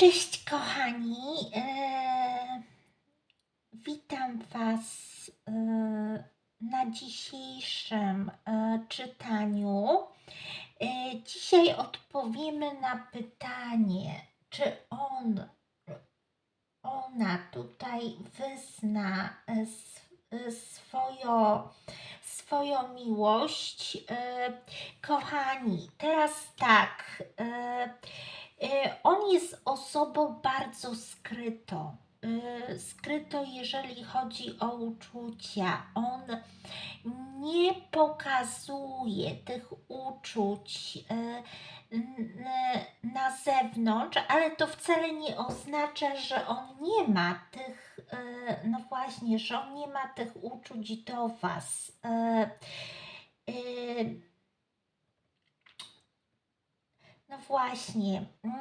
Cześć kochani, e, witam Was e, na dzisiejszym e, czytaniu. E, dzisiaj odpowiemy na pytanie, czy on, ona tutaj wyzna e, s- e, swoją, swoją miłość. E, kochani, teraz tak. E, On jest osobą bardzo skrytą. E, Skrytą, jeżeli chodzi o uczucia. On nie pokazuje tych uczuć e, na zewnątrz, ale to wcale nie oznacza, że on nie ma tych, e, no właśnie, że on nie ma tych uczuć do Was. E, e, No właśnie, mm,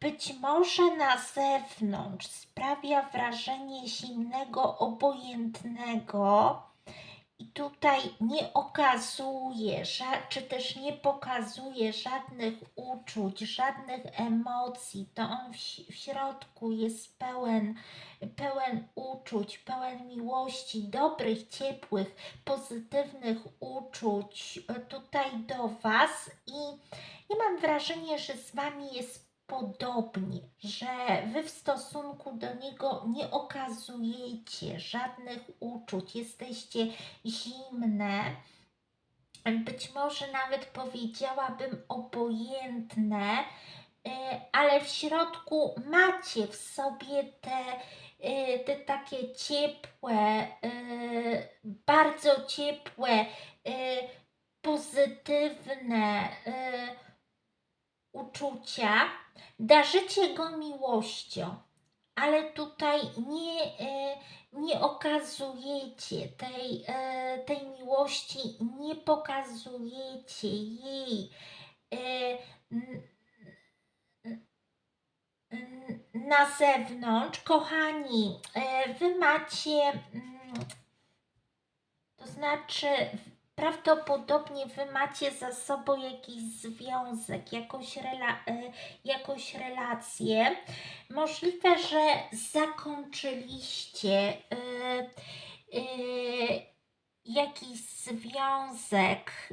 być może na zewnątrz sprawia wrażenie zimnego, obojętnego i tutaj nie okazuje, czy też nie pokazuje żadnych uczuć, żadnych emocji, to on w, w środku jest pełen, pełen uczuć, pełen miłości, dobrych, ciepłych, pozytywnych uczuć. E, tutaj do Was i ja mam wrażenie, że z Wami jest podobnie, że Wy w stosunku do Niego nie okazujecie żadnych uczuć, jesteście zimne, być może nawet powiedziałabym obojętne, y, ale w środku macie w sobie te, y, te takie ciepłe, y, bardzo ciepłe, pozytywne uczucia, darzycie go miłością, ale tutaj nie, e, nie okazujecie tej, e, tej miłości, nie pokazujecie jej e, na zewnątrz. Kochani, wy macie, mm, to znaczy prawdopodobnie wy macie za sobą jakiś związek, jakąś, rela, e, jakąś relację. Możliwe, że zakończyliście e, e, jakiś związek,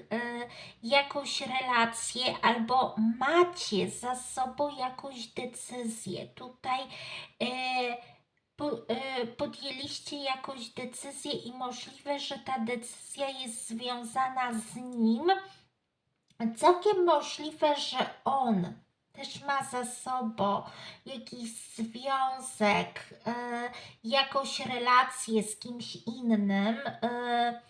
jakąś relację, albo macie za sobą jakąś decyzję. Tutaj e, podjęliście jakąś decyzję i możliwe, że ta decyzja jest związana z nim. Całkiem możliwe, że on też ma za sobą jakiś związek, e, jakąś relację z kimś innym, e,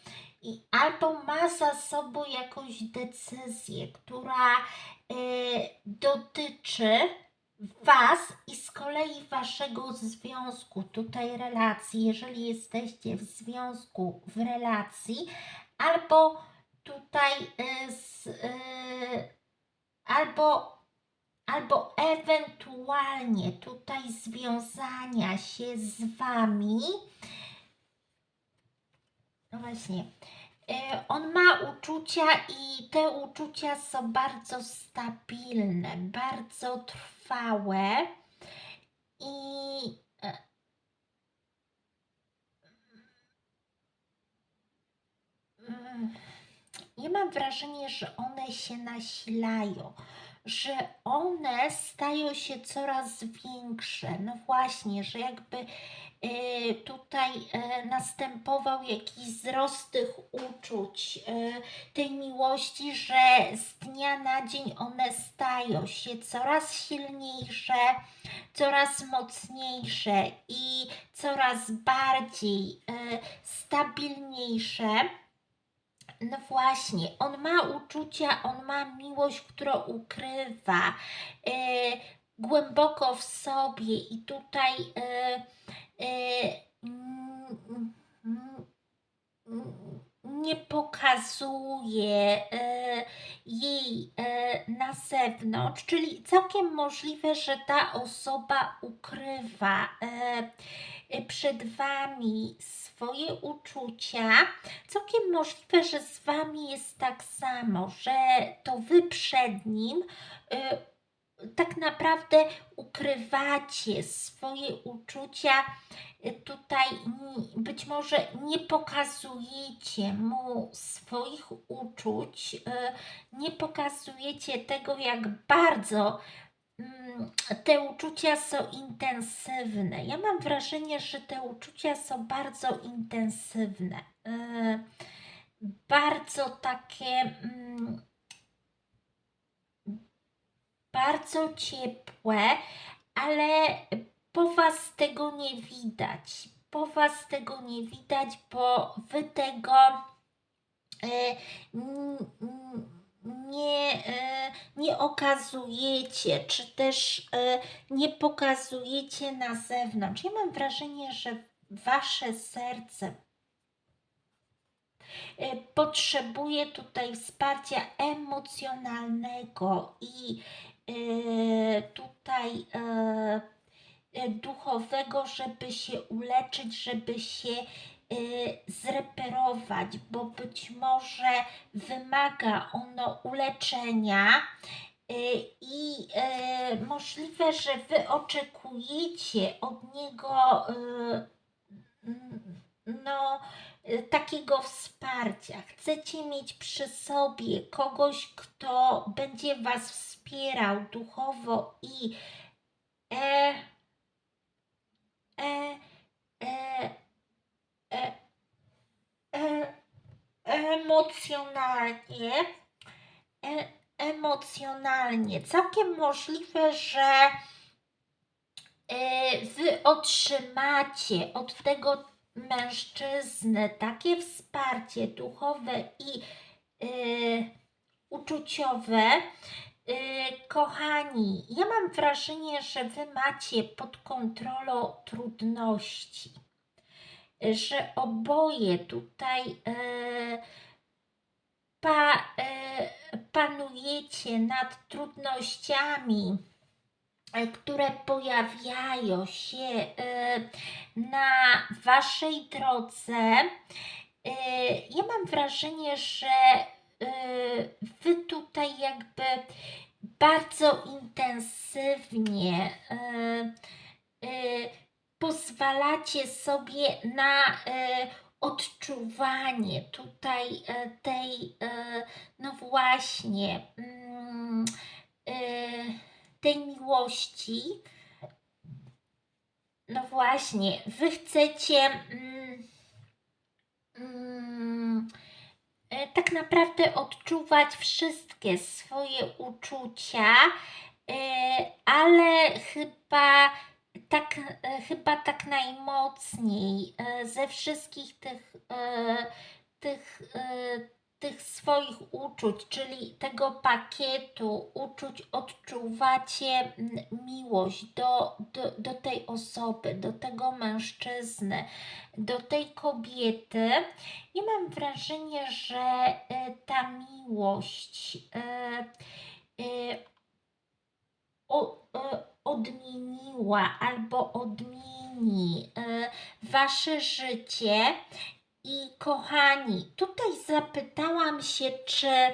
i albo ma za sobą jakąś decyzję, która e, dotyczy Was i kolei Waszego związku, tutaj relacji, jeżeli jesteście w związku, w relacji, albo tutaj y, z, y, albo, albo ewentualnie tutaj związania się z Wami. No właśnie. Y, On ma uczucia i te uczucia są bardzo stabilne, bardzo trwałe i e, mm, ja mam wrażenie, że one się nasilają, że one stają się coraz większe. No właśnie, że jakby tutaj e, następował jakiś wzrost tych uczuć, e, tej miłości, że z dnia na dzień one stają się coraz silniejsze, coraz mocniejsze i coraz bardziej e, stabilniejsze. No właśnie, on ma uczucia, on ma miłość, którą ukrywa e, głęboko w sobie i tutaj e, e, nie pokazuje e, jej e, na zewnątrz, czyli całkiem możliwe, że ta osoba ukrywa e, e, przed Wami swoje uczucia. Całkiem możliwe, że z Wami jest tak samo, że to Wy przed nim tak naprawdę ukrywacie swoje uczucia. y, Tutaj być może nie pokazujecie mu swoich uczuć, y, nie pokazujecie tego, jak bardzo mm, te uczucia są intensywne. Ja mam wrażenie, że te uczucia są bardzo intensywne. y, Bardzo takie. Bardzo ciepłe, ale po Was tego nie widać. Po Was tego nie widać, bo Wy tego e, nie, e, nie okazujecie, czy też e, nie pokazujecie na zewnątrz. Ja mam wrażenie, że Wasze serce potrzebuje tutaj wsparcia emocjonalnego i tutaj e, e, duchowego, żeby się uleczyć, żeby się e, zreperować, bo być może wymaga ono uleczenia. I możliwe, że wy oczekujecie od niego no, takiego wsparcia. Chcecie mieć przy sobie kogoś, kto będzie Was wspierał duchowo i e, e, e, e, e, emocjonalnie. E, emocjonalnie. Całkiem możliwe, że e, wy otrzymacie od tego mężczyzny takie wsparcie duchowe i e, uczuciowe. E, kochani, ja mam wrażenie, że wy macie pod kontrolą trudności, że oboje tutaj e, pa, e, panujecie nad trudnościami które pojawiają się e, na waszej drodze, e, ja mam wrażenie, że e, wy tutaj jakby bardzo intensywnie e, e, pozwalacie sobie na e, odczuwanie tutaj e, tej, e, no właśnie, mm, e, tej miłości. No właśnie, wy chcecie mm, mm, e, tak naprawdę odczuwać wszystkie swoje uczucia, e, ale chyba tak, e, chyba tak najmocniej ze wszystkich tych, tych, tych swoich uczuć, czyli tego pakietu uczuć, odczuwacie mm, miłość do, do, do tej osoby, do tego mężczyzny, do tej kobiety. Ja mam wrażenie, że e, ta miłość o, e, odmieniła albo odmieni wasze życie. I kochani, tutaj zapytałam się, czy e,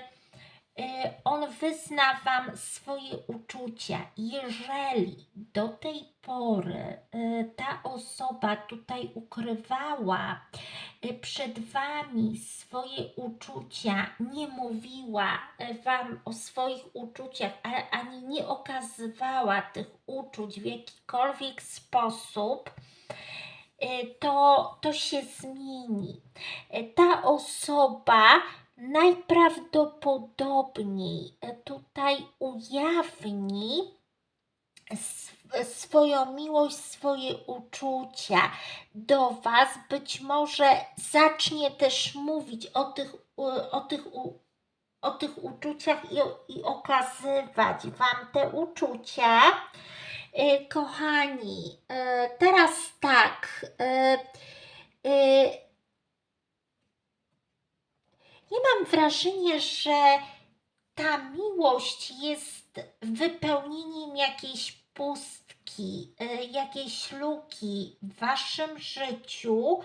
on wyzna wam swoje uczucia. Jeżeli do tej pory e, ta osoba tutaj ukrywała e, przed wami swoje uczucia, nie mówiła wam o swoich uczuciach, ani nie okazywała tych uczuć w jakikolwiek sposób, to, to się zmieni. E, Ta osoba najprawdopodobniej e, tutaj ujawni sw- swoją miłość, swoje uczucia do Was. Być może zacznie też mówić o tych, o tych, o tych uczuciach i, i okazywać Wam te uczucia. E, Kochani, e, teraz tak. e, e, Ja mam wrażenie, że ta miłość jest wypełnieniem jakiejś pustki, jakiejś luki w waszym życiu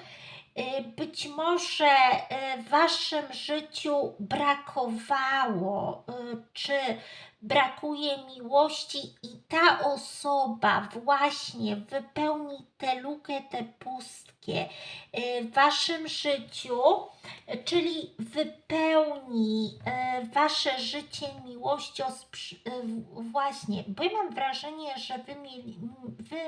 być może y, w waszym życiu brakowało, y, czy brakuje miłości i ta osoba właśnie wypełni tę lukę, tę pustkę y, w waszym życiu, y, czyli wypełni y, wasze życie miłością y, właśnie, bo ja mam wrażenie, że wy wy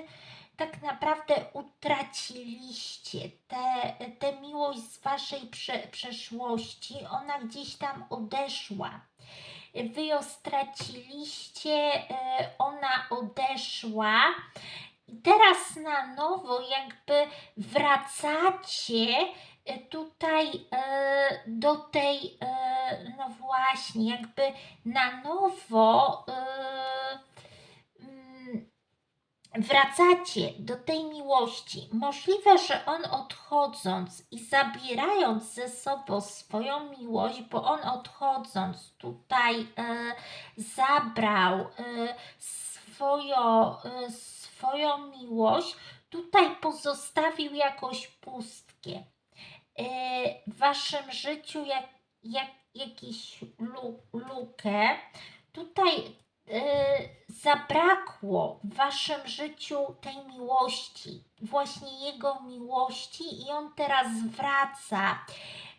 tak naprawdę utraciliście tę tę miłość z waszej prze, przeszłości, ona gdzieś tam odeszła. Wy ją straciliście, e, ona odeszła. I teraz na nowo jakby wracacie e, tutaj e, do tej, no właśnie, jakby na nowo wracacie do tej miłości. Możliwe, że on odchodząc i zabierając ze sobą swoją miłość, bo on odchodząc tutaj e, zabrał e, swoją, e, swoją miłość, tutaj pozostawił jakąś pustkę. W waszym życiu jak, jak, jakiś lu, lukę. Tutaj zabrakło w waszym życiu tej miłości, właśnie jego miłości, i on teraz wraca,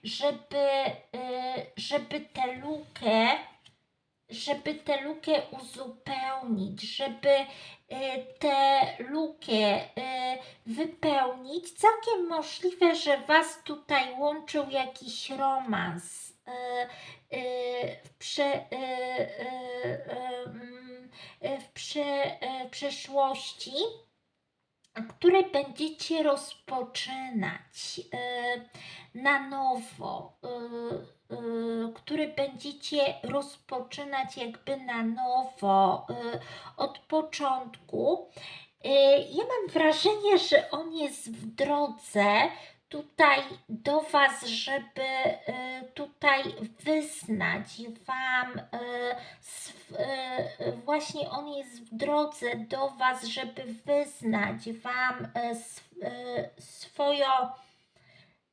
żeby, e, żeby tę lukę, żeby tę lukę uzupełnić, żeby e, tę lukę wypełnić. Całkiem możliwe, że was tutaj łączył jakiś romans. W prze, w prze, w przeszłości, które będziecie rozpoczynać e, na nowo, e, e, które będziecie rozpoczynać jakby na nowo, od początku. Ja mam wrażenie, że on jest w drodze tutaj do Was, żeby e, tutaj wyznać Wam sw- e, właśnie on jest w drodze do Was, żeby wyznać Wam sw- swoją,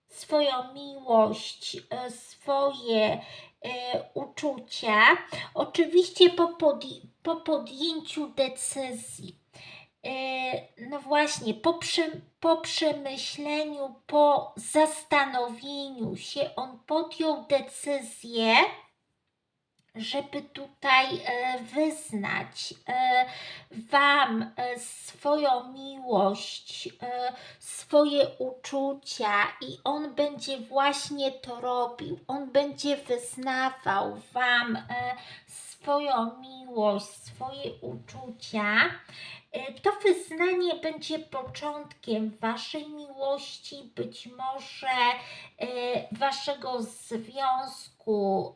swoją miłość, swoje uczucia. Oczywiście po podjęciu decyzji. E, No właśnie, po, po przemyśleniu, po zastanowieniu się, on podjął decyzję, żeby tutaj e, wyznać e, Wam e, swoją miłość, swoje uczucia, i on będzie właśnie to robił. On będzie wyznawał Wam swoją miłość, swoje uczucia. To wyznanie będzie początkiem Waszej miłości, być może Waszego związku,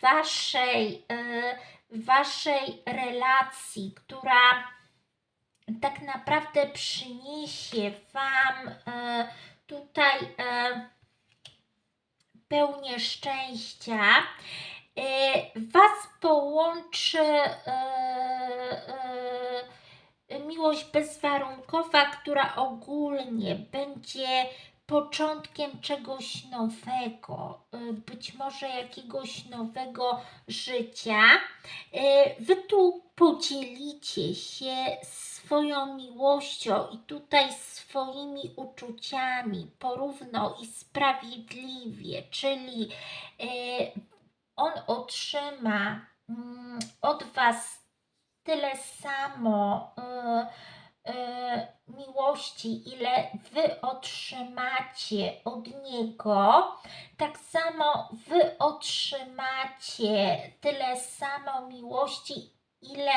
Waszej, e, Waszej relacji, która tak naprawdę przyniesie Wam e, tutaj e, pełnię szczęścia. Was połączy miłość bezwarunkowa, która ogólnie będzie początkiem czegoś nowego, e, być może jakiegoś nowego życia. E, Wy tu podzielicie się swoją miłością i tutaj swoimi uczuciami porówno i sprawiedliwie, czyli e, on otrzyma mm, od Was tyle samo miłości, ile Wy otrzymacie od Niego, tak samo Wy otrzymacie tyle samo miłości, ile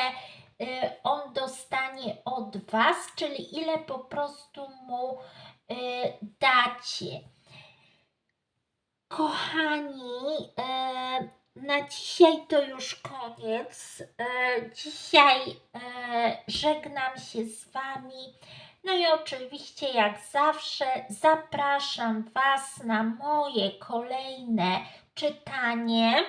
e, On dostanie od Was, czyli ile po prostu Mu e, dacie. Kochani, e, na dzisiaj to już koniec. E, dzisiaj e, żegnam się z Wami. No i oczywiście, jak zawsze, zapraszam Was na moje kolejne czytanie.